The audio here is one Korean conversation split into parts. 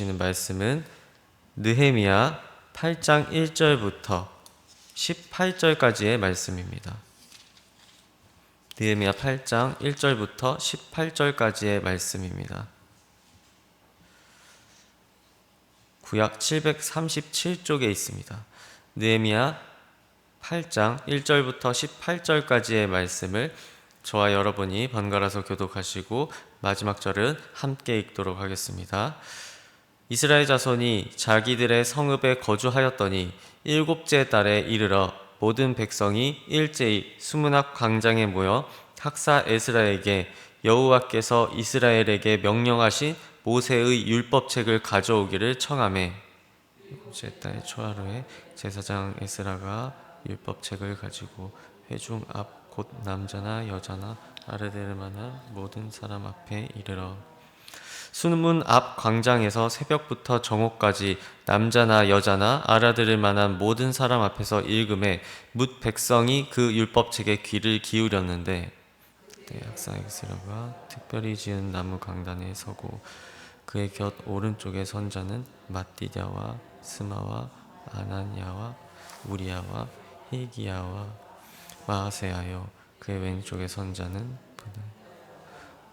주시는 말씀은 느헤미야 8장 1절부터 18절까지의 말씀입니다. 느헤미야 8장 1절부터 18절까지의 말씀입니다. 구약 737쪽에 있습니다. 느헤미야 8장 1절부터 18절까지의 말씀을 저와 여러분이 번갈아서 교독하시고 마지막 절은 함께 읽도록 하겠습니다. 이스라엘 자손이 자기들의 성읍에 거주하였더니 일곱째 달에 이르러 모든 백성이 일제히 수문학 광장에 모여 학사 에스라에게 여호와께서 이스라엘에게 명령하신 모세의 율법책을 가져오기를 청하매 일곱째 달 초하루에 제사장 에스라가 율법책을 가지고 회중 앞 곧 남자나 여자나 아르데를 만한 모든 사람 앞에 이르러 수문 앞 광장에서 새벽부터 정오까지 남자나 여자나 알아들을 만한 모든 사람 앞에서 읽음에 묻 백성이 그 율법책에 귀를 기울였는데 그때 학사 엑스라가 특별히 지은 나무 강단에 서고 그의 곁 오른쪽에 선 자는 마띠냐와 스마와 아나니아와 우리야와 히기야와 마아세하여 그의 왼쪽에 선 자는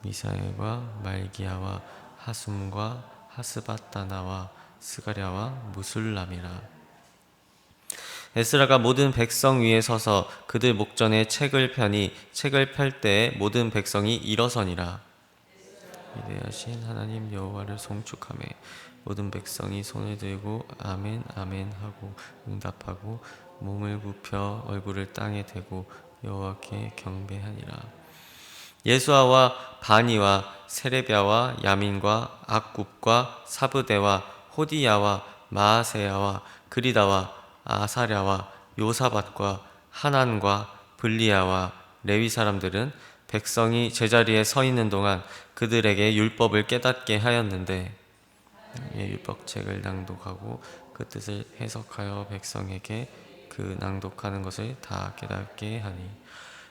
미사엘과 말기야와 하숨과 하스바다나와 스가랴와 무술람이라. 에스라가 모든 백성 위에 서서 그들 목전에 책을 펴니 책을 펼 때에 모든 백성이 일어서니라. 위대하신 하나님 여호와를 송축하며 모든 백성이 손을 들고 아멘 아멘 하고 응답하고 몸을 굽혀 얼굴을 땅에 대고 여호와께 경배하니라 예수아와 바니와 세레비아와 야민과 악굽과 사브대와 호디야와 마아세야와 그리다와 아사랴와 요사밭과 하난과 블리야와 레위 사람들은 백성이 제자리에 서 있는 동안 그들에게 율법을 깨닫게 하였는데 율법책을 낭독하고 그 뜻을 해석하여 백성에게 그 낭독하는 것을 다 깨닫게 하니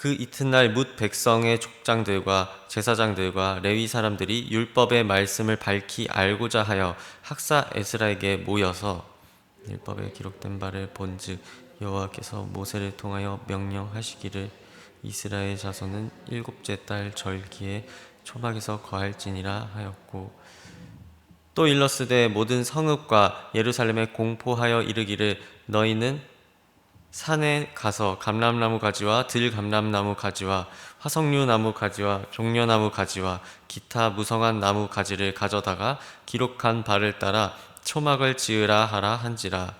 그 이튿날 뭇 백성의 족장들과 제사장들과 레위 사람들이 율법의 말씀을 밝히 알고자 하여 학사 에스라에게 모여서 율법에 기록된 바를 본즉 여호와께서 모세를 통하여 명령하시기를 이스라엘 자손은 일곱째 달 절기에 초막에서 거할지니라 하였고 또 일러스되 모든 성읍과 예루살렘에 공포하여 이르기를 너희는 산에 가서 감람나무 가지와 들 감람나무 가지와 화석류 나무 가지와 종려나무 가지와 기타 무성한 나무 가지를 가져다가 기록한 바를 따라 초막을 지으라 하라 한지라.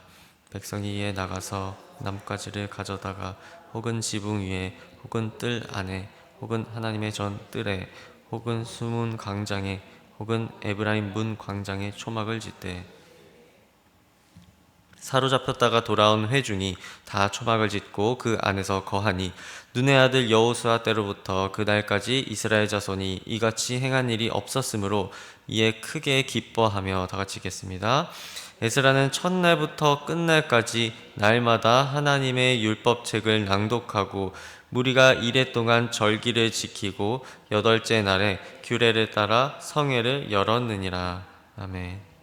백성이 이에 나가서 나뭇가지를 가져다가 혹은 지붕 위에 혹은 뜰 안에 혹은 하나님의 전 뜰에 혹은 수문 광장에 혹은 에브라임 문 광장에 초막을 짓되 사로잡혔다가 돌아온 회중이 다 초막을 짓고 그 안에서 거하니 눈의 아들 여호수아 때로부터 그날까지 이스라엘 자손이 이같이 행한 일이 없었으므로 이에 크게 기뻐하며 다 같이 읽겠습니다. 에스라는 첫날부터 끝날까지 날마다 하나님의 율법책을 낭독하고 무리가 이래 동안 절기를 지키고 여덟째 날에 규례를 따라 성회를 열었느니라. 아멘.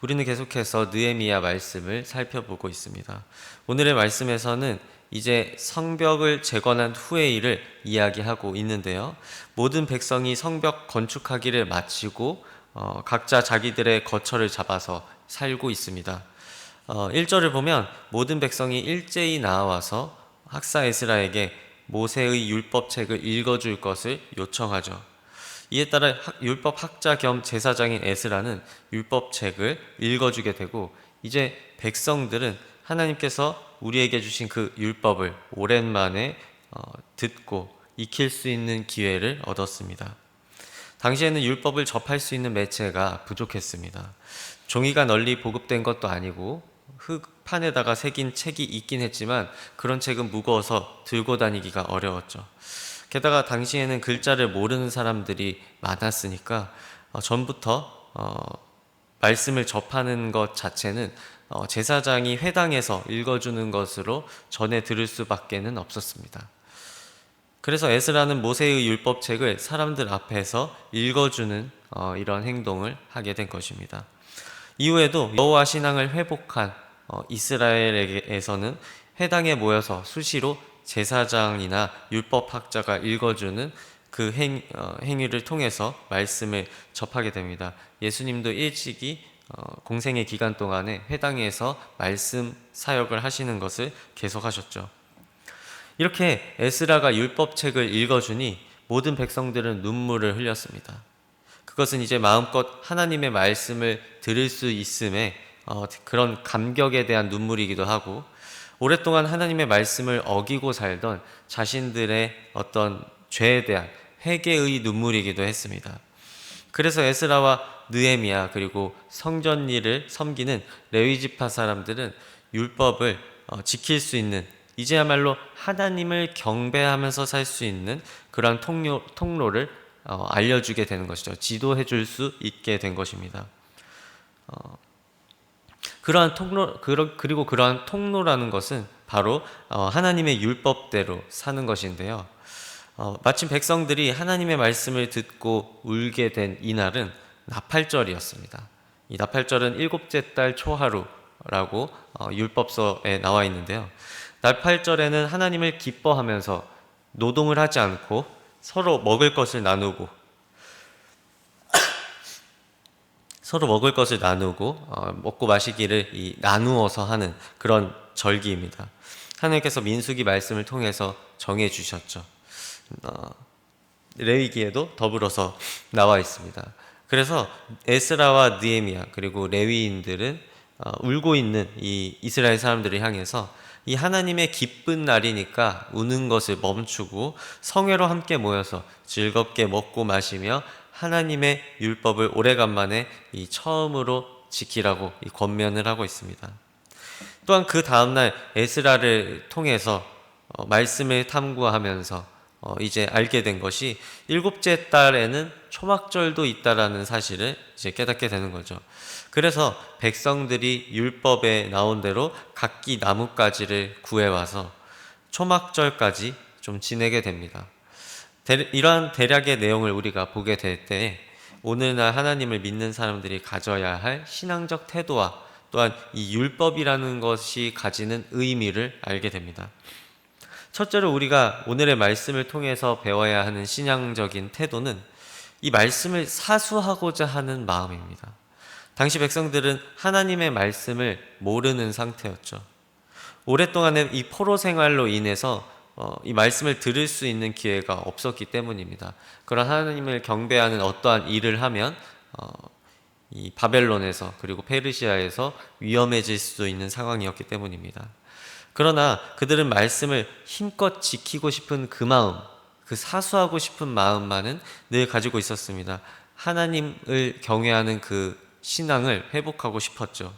우리는 계속해서 느에미야 말씀을 살펴보고 있습니다. 오늘의 말씀에서는 이제 성벽을 재건한 후의 일을 이야기하고 있는데요. 모든 백성이 성벽 건축하기를 마치고 어, 각자 자기들의 거처를 잡아서 살고 있습니다. 어, 1절을 보면 모든 백성이 일제히 나와서 학사 에스라에게 모세의 율법책을 읽어줄 것을 요청하죠. 이에 따라 학- 율법 학자 겸 제사장인 에스라는 율법 책을 읽어주게 되고 이제 백성들은 하나님께서 우리에게 주신 그 율법을 오랜만에 어, 듣고 익힐 수 있는 기회를 얻었습니다. 당시에는 율법을 접할 수 있는 매체가 부족했습니다. 종이가 널리 보급된 것도 아니고 흙판에다가 새긴 책이 있긴 했지만 그런 책은 무거워서 들고 다니기가 어려웠죠. 게다가 당시에는 글자를 모르는 사람들이 많았으니까 어, 전부터 어, 말씀을 접하는 것 자체는 어, 제사장이 회당에서 읽어주는 것으로 전해 들을 수밖에는 없었습니다. 그래서 에스라는 모세의 율법책을 사람들 앞에서 읽어주는 어, 이런 행동을 하게 된 것입니다. 이후에도 여호와 신앙을 회복한 어, 이스라엘에게서는 회당에 모여서 수시로 제사장이나 율법학자가 읽어주는 그 행, 어, 행위를 통해서 말씀을 접하게 됩니다. 예수님도 일찍이 어, 공생의 기간 동안에 회당에서 말씀 사역을 하시는 것을 계속하셨죠. 이렇게 에스라가 율법책을 읽어주니 모든 백성들은 눈물을 흘렸습니다. 그것은 이제 마음껏 하나님의 말씀을 들을 수 있음에 어, 그런 감격에 대한 눈물이기도 하고 오랫동안 하나님의 말씀을 어기고 살던 자신들의 어떤 죄에 대한 회개의 눈물이기도 했습니다. 그래서 에스라와 느헤미야 그리고 성전 일을 섬기는 레위 지파 사람들은 율법을 어, 지킬 수 있는 이제야말로 하나님을 경배하면서 살 수 있는 그러한 통로, 통로를 어, 알려주게 되는 것이죠. 지도해 줄 수 있게 된 것입니다. 어, 그러한 통로 그리고 그러한 통로라는 것은 바로 어, 하나님의 율법대로 사는 것인데요. 어, 마침 백성들이 하나님의 말씀을 듣고 울게 된 이날은 나팔절이었습니다. 이 나팔절은 일곱째 달 초하루라고 어, 율법서에 나와 있는데요. 나팔절에는 하나님을 기뻐하면서 노동을 하지 않고 서로 먹을 것을 나누고 서로 먹을 것을 나누고 어, 먹고 마시기를 이 나누어서 하는 그런 절기입니다. 하나님께서 민수기 말씀을 통해서 정해 주셨죠. 어, 레위기에도 더불어서 나와 있습니다. 그래서 에스라와 느헤미야 그리고 레위인들은 어, 울고 있는 이 이스라엘 사람들을 향해서 이 하나님의 기쁜 날이니까 우는 것을 멈추고 성회로 함께 모여서 즐겁게 먹고 마시며 하나님의 율법을 오래간만에 이 처음으로 지키라고 이 권면을 하고 있습니다. 또한 그 다음날 에스라를 통해서 어, 말씀을 탐구하면서 어, 이제 알게 된 것이 일곱째 달에는 초막절도 있다라는 사실을 이제 깨닫게 되는 거죠. 그래서 백성들이 율법에 나온 대로 각기 나뭇가지를 구해와서 초막절까지 좀 지내게 됩니다. 대, 이러한 대략의 내용을 우리가 보게 될 때 오늘날 하나님을 믿는 사람들이 가져야 할 신앙적 태도와 또한 이 율법이라는 것이 가지는 의미를 알게 됩니다. 첫째로 우리가 오늘의 말씀을 통해서 배워야 하는 신앙적인 태도는 이 말씀을 사수하고자 하는 마음입니다. 당시 백성들은 하나님의 말씀을 모르는 상태였죠. 오랫동안의 이 포로 생활로 인해서 어, 이 말씀을 들을 수 있는 기회가 없었기 때문입니다. 그런 하나님을 경배하는 어떠한 일을 하면 어, 이 바벨론에서 그리고 페르시아에서 위험해질 수도 있는 상황이었기 때문입니다. 그러나 그들은 말씀을 힘껏 지키고 싶은 그 마음, 그 사수하고 싶은 마음만은 늘 가지고 있었습니다. 하나님을 경외하는 그 신앙을 회복하고 싶었죠.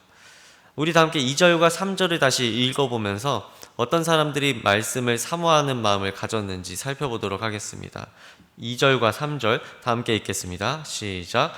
우리 다 함께 2절과 3절을 다시 읽어보면서 어떤 사람들이 말씀을 사모하는 마음을 가졌는지 살펴보도록 하겠습니다. 2절과 3절 다 함께 읽겠습니다. 시작.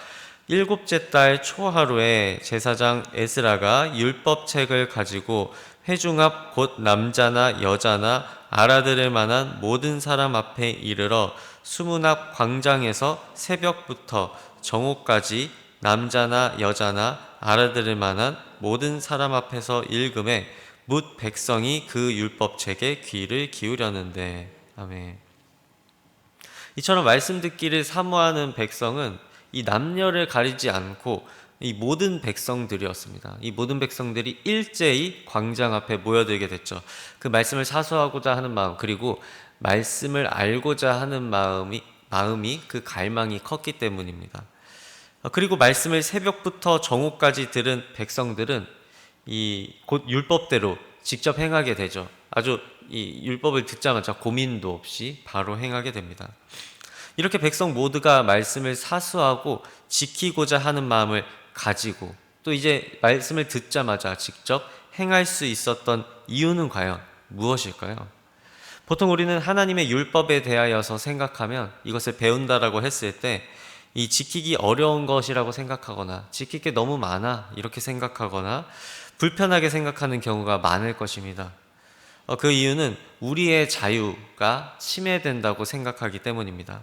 일곱째 달 초하루에 제사장 에스라가 율법책을 가지고 회중 앞 곧 남자나 여자나 알아들을 만한 모든 사람 앞에 이르러 수문 앞 광장에서 새벽부터 정오까지 남자나 여자나 알아들을 만한 모든 사람 앞에서 읽음에 묻 백성이 그 율법책에 귀를 기울였는데 아멘. 이처럼 말씀 듣기를 사모하는 백성은 이 남녀를 가리지 않고 이 모든 백성들이었습니다. 이 모든 백성들이 일제히 광장 앞에 모여들게 됐죠. 그 말씀을 사수하고자 하는 마음 그리고 말씀을 알고자 하는 마음이 마음이 그 갈망이 컸기 때문입니다. 어, 그리고 말씀을 새벽부터 정오까지 들은 백성들은 이 곧 율법대로 직접 행하게 되죠. 아주 이 율법을 듣자마자 고민도 없이 바로 행하게 됩니다. 이렇게 백성 모두가 말씀을 사수하고 지키고자 하는 마음을 가지고 또 이제 말씀을 듣자마자 직접 행할 수 있었던 이유는 과연 무엇일까요? 보통 우리는 하나님의 율법에 대하여서 생각하면 이것을 배운다라고 했을 때 이 지키기 어려운 것이라고 생각하거나 지킬 게 너무 많아 이렇게 생각하거나 불편하게 생각하는 경우가 많을 것입니다. 어, 그 이유는 우리의 자유가 침해된다고 생각하기 때문입니다.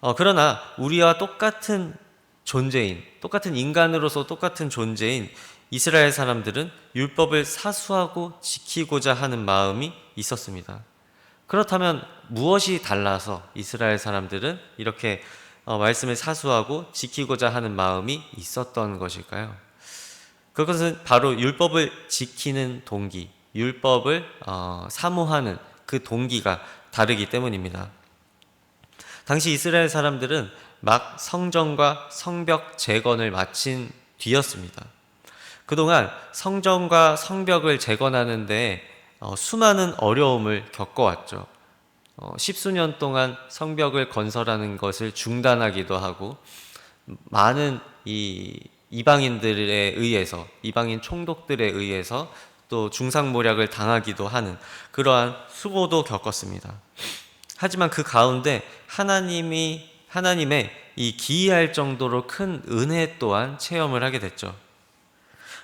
어, 그러나 우리와 똑같은 존재인, 똑같은 인간으로서 똑같은 존재인 이스라엘 사람들은 율법을 사수하고 지키고자 하는 마음이 있었습니다. 그렇다면 무엇이 달라서 이스라엘 사람들은 이렇게 어, 말씀을 사수하고 지키고자 하는 마음이 있었던 것일까요? 그것은 바로 율법을 지키는 동기, 율법을 어, 사모하는 그 동기가 다르기 때문입니다. 당시 이스라엘 사람들은 막 성전과 성벽 재건을 마친 뒤였습니다. 그동안 성전과 성벽을 재건하는데 어, 수많은 어려움을 겪어왔죠. 어, 십수년 동안 성벽을 건설하는 것을 중단하기도 하고 많은 이 이방인들에 의해서 이방인 총독들에 의해서 또 중상모략을 당하기도 하는 그러한 수고도 겪었습니다. 하지만 그 가운데 하나님이 하나님의 이 기이할 정도로 큰 은혜 또한 체험을 하게 됐죠.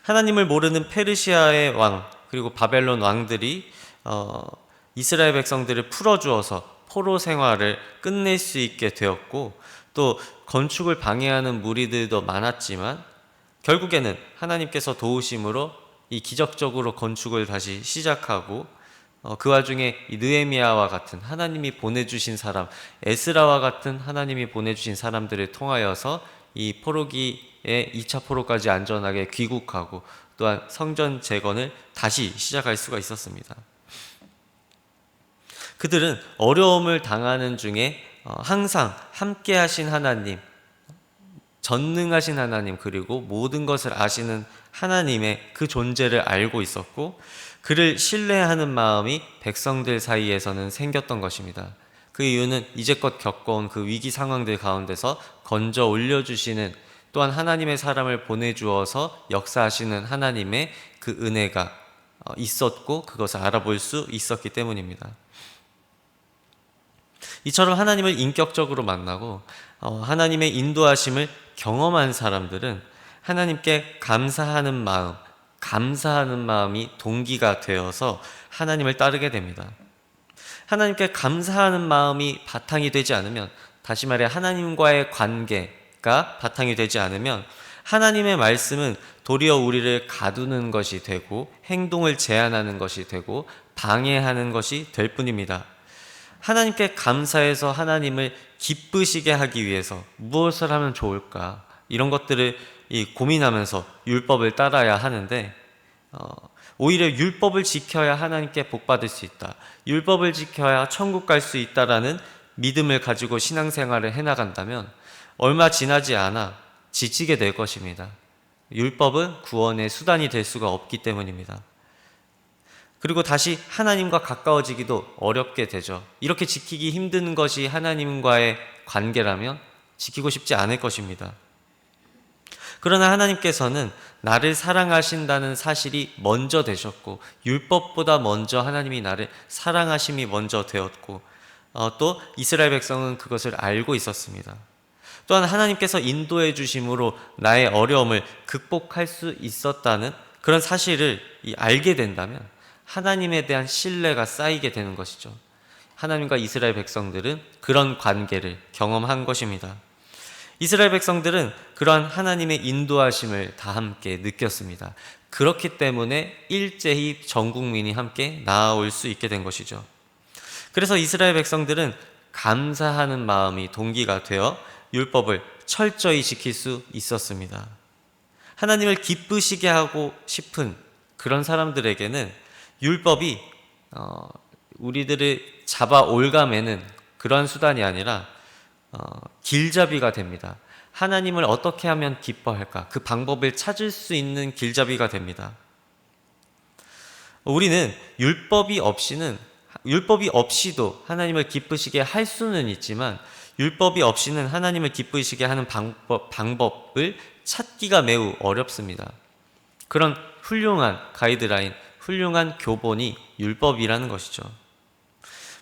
하나님을 모르는 페르시아의 왕 그리고 바벨론 왕들이 어, 이스라엘 백성들을 풀어주어서 포로 생활을 끝낼 수 있게 되었고 또 건축을 방해하는 무리들도 많았지만 결국에는 하나님께서 도우심으로 이 기적적으로 건축을 다시 시작하고 어, 그 와중에 이 느헤미야와 같은 하나님이 보내주신 사람, 에스라와 같은 하나님이 보내주신 사람들을 통하여서 이 포로기의 2차 포로까지 안전하게 귀국하고 또한 성전 재건을 다시 시작할 수가 있었습니다. 그들은 어려움을 당하는 중에 어, 항상 함께 하신 하나님, 전능하신 하나님, 그리고 모든 것을 아시는 하나님의 그 존재를 알고 있었고, 그를 신뢰하는 마음이 백성들 사이에서는 생겼던 것입니다. 그 이유는 이제껏 겪어온 그 위기 상황들 가운데서 건져 올려주시는 또한 하나님의 사람을 보내주어서 역사하시는 하나님의 그 은혜가 어, 있었고 그것을 알아볼 수 있었기 때문입니다. 이처럼 하나님을 인격적으로 만나고 어, 하나님의 인도하심을 경험한 사람들은 하나님께 감사하는 마음, 감사하는 마음이 동기가 되어서 하나님을 따르게 됩니다. 하나님께 감사하는 마음이 바탕이 되지 않으면 다시 말해 하나님과의 관계가 바탕이 되지 않으면 하나님의 말씀은 도리어 우리를 가두는 것이 되고 행동을 제한하는 것이 되고 방해하는 것이 될 뿐입니다. 하나님께 감사해서 하나님을 기쁘시게 하기 위해서 무엇을 하면 좋을까? 이런 것들을 고민하면서 율법을 따라야 하는데, 어, 오히려 율법을 지켜야 하나님께 복받을 수 있다. 율법을 지켜야 천국 갈 수 있다라는 믿음을 가지고 신앙생활을 해나간다면 얼마 지나지 않아 지치게 될 것입니다. 율법은 구원의 수단이 될 수가 없기 때문입니다. 그리고 다시 하나님과 가까워지기도 어렵게 되죠. 이렇게 지키기 힘든 것이 하나님과의 관계라면 지키고 싶지 않을 것입니다. 그러나 하나님께서는 나를 사랑하신다는 사실이 먼저 되셨고, 율법보다 먼저 하나님이 나를 사랑하심이 먼저 되었고, 어, 또 이스라엘 백성은 그것을 알고 있었습니다. 또한 하나님께서 인도해 주심으로 나의 어려움을 극복할 수 있었다는 그런 사실을 알게 된다면 하나님에 대한 신뢰가 쌓이게 되는 것이죠. 하나님과 이스라엘 백성들은 그런 관계를 경험한 것입니다. 이스라엘 백성들은 그러한 하나님의 인도하심을 다 함께 느꼈습니다. 그렇기 때문에 일제히 전 국민이 함께 나아올 수 있게 된 것이죠. 그래서 이스라엘 백성들은 감사하는 마음이 동기가 되어 율법을 철저히 지킬 수 있었습니다. 하나님을 기쁘시게 하고 싶은 그런 사람들에게는 율법이 어, 우리들을 잡아 올가매는 그러한 수단이 아니라 어, 길잡이가 됩니다. 하나님을 어떻게 하면 기뻐할까? 그 방법을 찾을 수 있는 길잡이가 됩니다. 우리는 율법이 없이는 율법이 없이도 하나님을 기쁘시게 할 수는 있지만 율법이 없이는 하나님을 기쁘시게 하는 방법, 방법을 찾기가 매우 어렵습니다. 그런 훌륭한 가이드라인, 훌륭한 교본이 율법이라는 것이죠.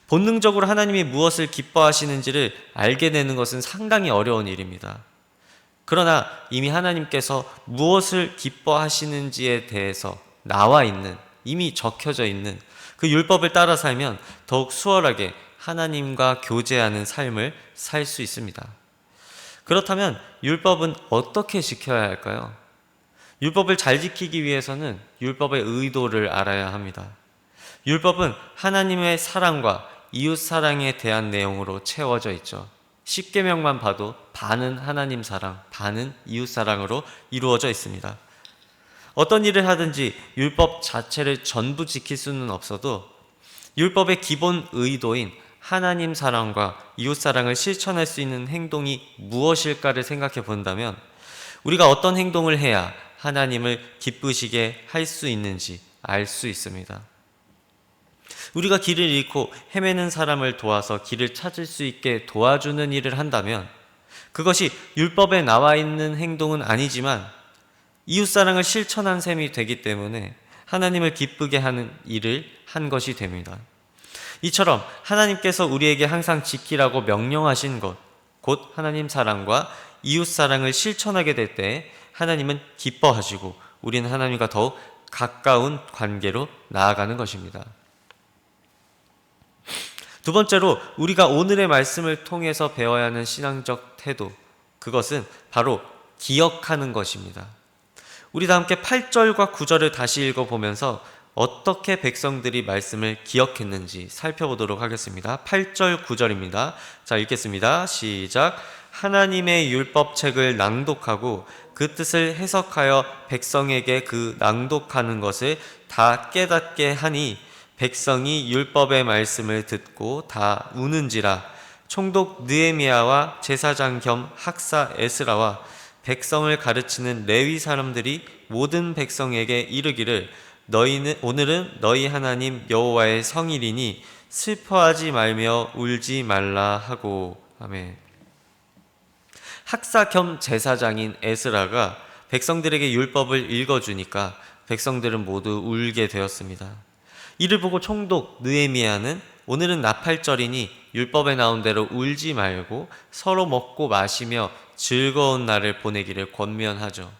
본능적으로 하나님이 무엇을 기뻐하시는지를 알게 되는 것은 상당히 어려운 일입니다. 그러나 이미 하나님께서 무엇을 기뻐하시는지에 대해서 나와 있는, 이미 적혀져 있는 그 율법을 따라 살면 더욱 수월하게 하나님과 교제하는 삶을 살 수 있습니다. 그렇다면 율법은 어떻게 지켜야 할까요? 율법을 잘 지키기 위해서는 율법의 의도를 알아야 합니다. 율법은 하나님의 사랑과 이웃 사랑에 대한 내용으로 채워져 있죠. 10계명만 봐도 반은 하나님 사랑, 반은 이웃 사랑으로 이루어져 있습니다. 어떤 일을 하든지 율법 자체를 전부 지킬 수는 없어도 율법의 기본 의도인 하나님 사랑과 이웃 사랑을 실천할 수 있는 행동이 무엇일까를 생각해 본다면 우리가 어떤 행동을 해야 하나님을 기쁘시게 할 수 있는지 알 수 있습니다. 우리가 길을 잃고 헤매는 사람을 도와서 길을 찾을 수 있게 도와주는 일을 한다면 그것이 율법에 나와 있는 행동은 아니지만 이웃사랑을 실천한 셈이 되기 때문에 하나님을 기쁘게 하는 일을 한 것이 됩니다. 이처럼 하나님께서 우리에게 항상 지키라고 명령하신 것, 곧 하나님 사랑과 이웃 사랑을 실천하게 될 때 하나님은 기뻐하시고 우리는 하나님과 더욱 가까운 관계로 나아가는 것입니다. 두 번째로 우리가 오늘의 말씀을 통해서 배워야 하는 신앙적 태도, 그것은 바로 기억하는 것입니다. 우리 다 함께 8절과 9절을 다시 읽어 보면서 어떻게 백성들이 말씀을 기억했는지 살펴보도록 하겠습니다. 8절, 9절입니다. 자, 읽겠습니다. 시작. 하나님의 율법책을 낭독하고 그 뜻을 해석하여 백성에게 그 낭독하는 것을 다 깨닫게 하니 백성이 율법의 말씀을 듣고 다 우는지라 총독 느에미아와 제사장 겸 학사 에스라와 백성을 가르치는 레위 사람들이 모든 백성에게 이르기를 너희는 오늘은 너희 하나님 여호와의 성일이니 슬퍼하지 말며 울지 말라 하고 아멘. 학사 겸 제사장인 에스라가 백성들에게 율법을 읽어주니까 백성들은 모두 울게 되었습니다. 이를 보고 총독 느에미아는 오늘은 나팔절이니 율법에 나온 대로 울지 말고 서로 먹고 마시며 즐거운 날을 보내기를 권면하죠.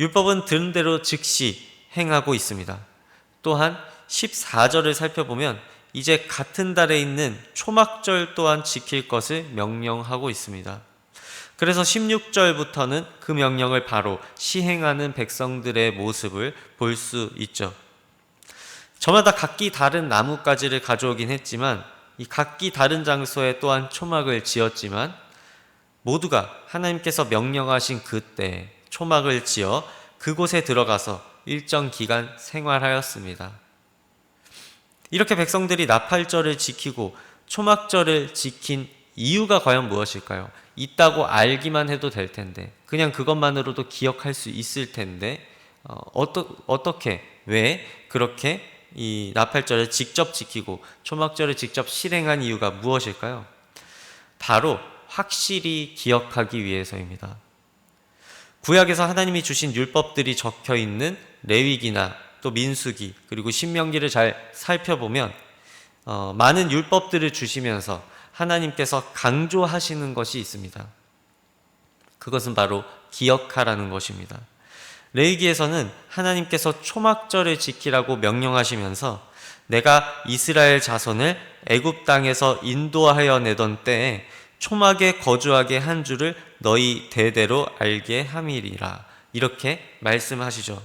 율법은 들은 대로 즉시 행하고 있습니다. 또한 14절을 살펴보면 이제 같은 달에 있는 초막절 또한 지킬 것을 명령하고 있습니다. 그래서 16절부터는 그 명령을 바로 시행하는 백성들의 모습을 볼 수 있죠. 저마다 각기 다른 나뭇가지를 가져오긴 했지만 이 각기 다른 장소에 또한 초막을 지었지만 모두가 하나님께서 명령하신 그때 초막을 지어 그곳에 들어가서 일정 기간 생활하였습니다. 이렇게 백성들이 나팔절을 지키고 초막절을 지킨 이유가 과연 무엇일까요? 있다고 알기만 해도 될 텐데, 그냥 그것만으로도 기억할 수 있을 텐데, 어, 어떠, 어떻게, 왜 그렇게 이 나팔절을 직접 지키고 초막절을 직접 실행한 이유가 무엇일까요? 바로 확실히 기억하기 위해서입니다. 구약에서 하나님이 주신 율법들이 적혀 있는 레위기나 또 민수기 그리고 신명기를 잘 살펴보면 어, 많은 율법들을 주시면서 하나님께서 강조하시는 것이 있습니다. 그것은 바로 기억하라는 것입니다. 레위기에서는 하나님께서 초막절을 지키라고 명령하시면서 내가 이스라엘 자손을 애굽 땅에서 인도하여 내던 때에 초막에 거주하게 한 줄을 너희 대대로 알게 함이리라 이렇게 말씀하시죠.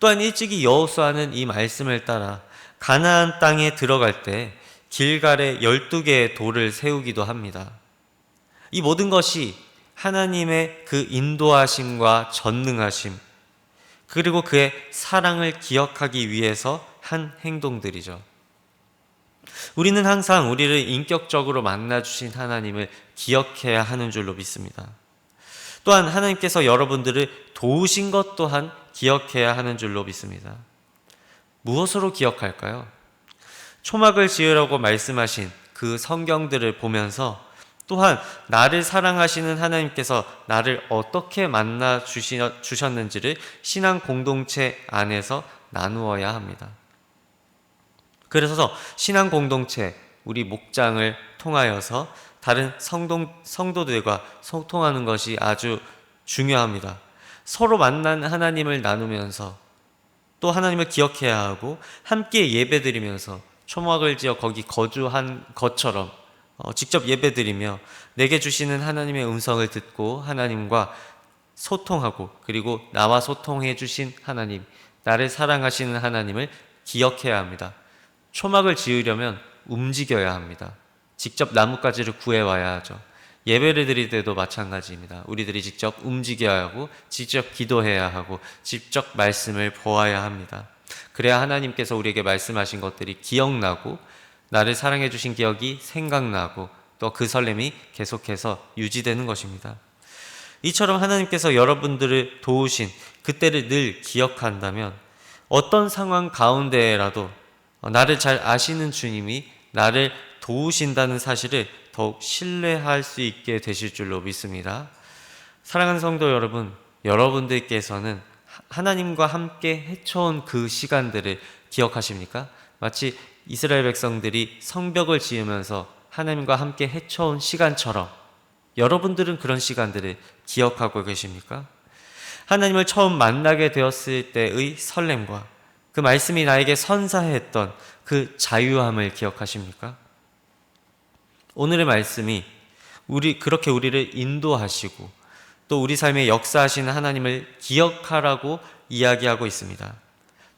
또한 일찍이 여호수아는 이 말씀을 따라 가나안 땅에 들어갈 때 길갈에 12개의 돌을 세우기도 합니다. 이 모든 것이 하나님의 그 인도하심과 전능하심, 그리고 그의 사랑을 기억하기 위해서 한 행동들이죠. 우리는 항상 우리를 인격적으로 만나주신 하나님을 기억해야 하는 줄로 믿습니다. 또한 하나님께서 여러분들을 도우신 것 또한 기억해야 하는 줄로 믿습니다. 무엇으로 기억할까요? 초막을 지으라고 말씀하신 그 성경들을 보면서 또한 나를 사랑하시는 하나님께서 나를 어떻게 만나 주셨는지를 신앙 공동체 안에서 나누어야 합니다. 그래서 신앙 공동체, 우리 목장을 통하여서 다른 성동, 성도들과 소통하는 것이 아주 중요합니다. 서로 만난 하나님을 나누면서 또 하나님을 기억해야 하고 함께 예배드리면서 초막을 지어 거기 거주한 것처럼 어, 직접 예배드리며 내게 주시는 하나님의 음성을 듣고 하나님과 소통하고 그리고 나와 소통해 주신 하나님, 나를 사랑하시는 하나님을 기억해야 합니다. 초막을 지으려면 움직여야 합니다. 직접 나뭇가지를 구해와야 하죠. 예배를 드릴 때도 마찬가지입니다. 우리들이 직접 움직여야 하고, 직접 기도해야 하고, 직접 말씀을 보아야 합니다. 그래야 하나님께서 우리에게 말씀하신 것들이 기억나고, 나를 사랑해 주신 기억이 생각나고, 또 그 설렘이 계속해서 유지되는 것입니다. 이처럼 하나님께서 여러분들을 도우신 그때를 늘 기억한다면, 어떤 상황 가운데라도 나를 잘 아시는 주님이 나를 도우신다는 사실을 더욱 신뢰할 수 있게 되실 줄로 믿습니다. 사랑하는 성도 여러분, 여러분들께서는 하나님과 함께 헤쳐온 그 시간들을 기억하십니까? 마치 이스라엘 백성들이 성벽을 지으면서 하나님과 함께 헤쳐온 시간처럼 여러분들은 그런 시간들을 기억하고 계십니까? 하나님을 처음 만나게 되었을 때의 설렘과 그 말씀이 나에게 선사했던 그 자유함을 기억하십니까? 오늘의 말씀이 우리 그렇게 우리를 인도하시고 또 우리 삶에 역사하시는 하나님을 기억하라고 이야기하고 있습니다.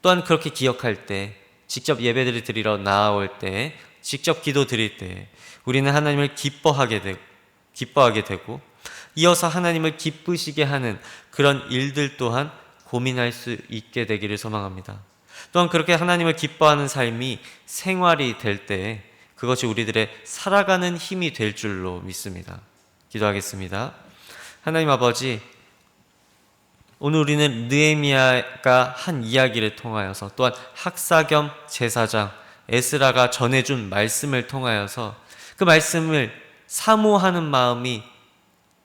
또한 그렇게 기억할 때 직접 예배를 드리러 나아올 때 직접 기도 드릴 때 우리는 하나님을 기뻐하게 되고 기뻐하게 되고 이어서 하나님을 기쁘시게 하는 그런 일들 또한 고민할 수 있게 되기를 소망합니다. 또한 그렇게 하나님을 기뻐하는 삶이 생활이 될 때 그것이 우리들의 살아가는 힘이 될 줄로 믿습니다. 기도하겠습니다. 하나님 아버지, 오늘 우리는 느에미아가 한 이야기를 통하여서 또한 학사 겸 제사장 에스라가 전해준 말씀을 통하여서 그 말씀을 사모하는 마음이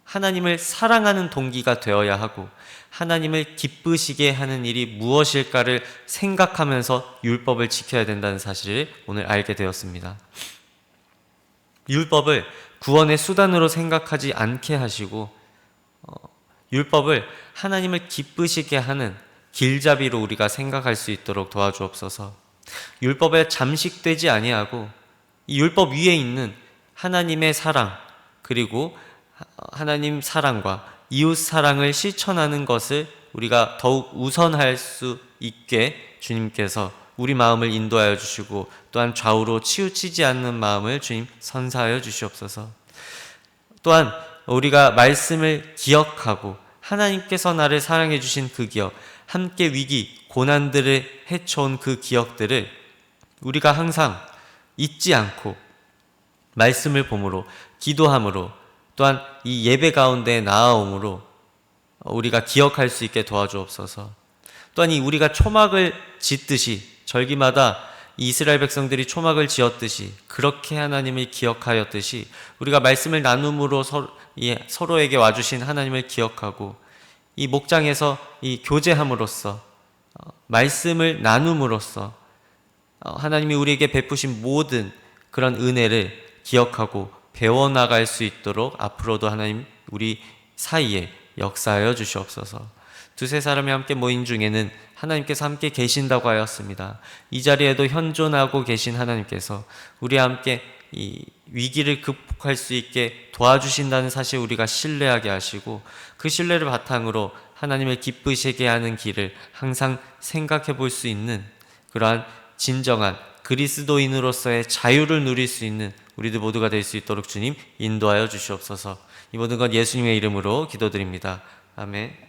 하나님을 사랑하는 동기가 되어야 하고 하나님을 기쁘시게 하는 일이 무엇일까를 생각하면서 율법을 지켜야 된다는 사실을 오늘 알게 되었습니다. 율법을 구원의 수단으로 생각하지 않게 하시고 어, 율법을 하나님을 기쁘시게 하는 길잡이로 우리가 생각할 수 있도록 도와주옵소서. 율법에 잠식되지 아니하고 이 율법 위에 있는 하나님의 사랑 그리고 하나님 사랑과 이웃 사랑을 실천하는 것을 우리가 더욱 우선할 수 있게 주님께서 우리 마음을 인도하여 주시고 또한 좌우로 치우치지 않는 마음을 주님 선사하여 주시옵소서. 또한 우리가 말씀을 기억하고 하나님께서 나를 사랑해 주신 그 기억, 함께 위기, 고난들을 헤쳐온 그 기억들을 우리가 항상 잊지 않고 말씀을 봄으로 기도함으로 또한 이 예배 가운데 나아옴으로 우리가 기억할 수 있게 도와주옵소서. 또한 이 우리가 초막을 짓듯이 절기마다 이스라엘 백성들이 초막을 지었듯이 그렇게 하나님을 기억하였듯이 우리가 말씀을 나눔으로 서로, 예, 서로에게 와주신 하나님을 기억하고 이 목장에서 이 교제함으로써 어, 말씀을 나눔으로써 어, 하나님이 우리에게 베푸신 모든 그런 은혜를 기억하고 배워나갈 수 있도록 앞으로도 하나님 우리 사이에 역사하여 주시옵소서. 두세 사람이 함께 모인 중에는 하나님께서 함께 계신다고 하였습니다. 이 자리에도 현존하고 계신 하나님께서 우리 함께 이 위기를 극복할 수 있게 도와주신다는 사실 우리가 신뢰하게 하시고 그 신뢰를 바탕으로 하나님을 기쁘시게 하는 길을 항상 생각해 볼 수 있는 그러한 진정한 그리스도인으로서의 자유를 누릴 수 있는 우리들 모두가 될 수 있도록 주님 인도하여 주시옵소서. 이 모든 것 예수님의 이름으로 기도드립니다. 아멘.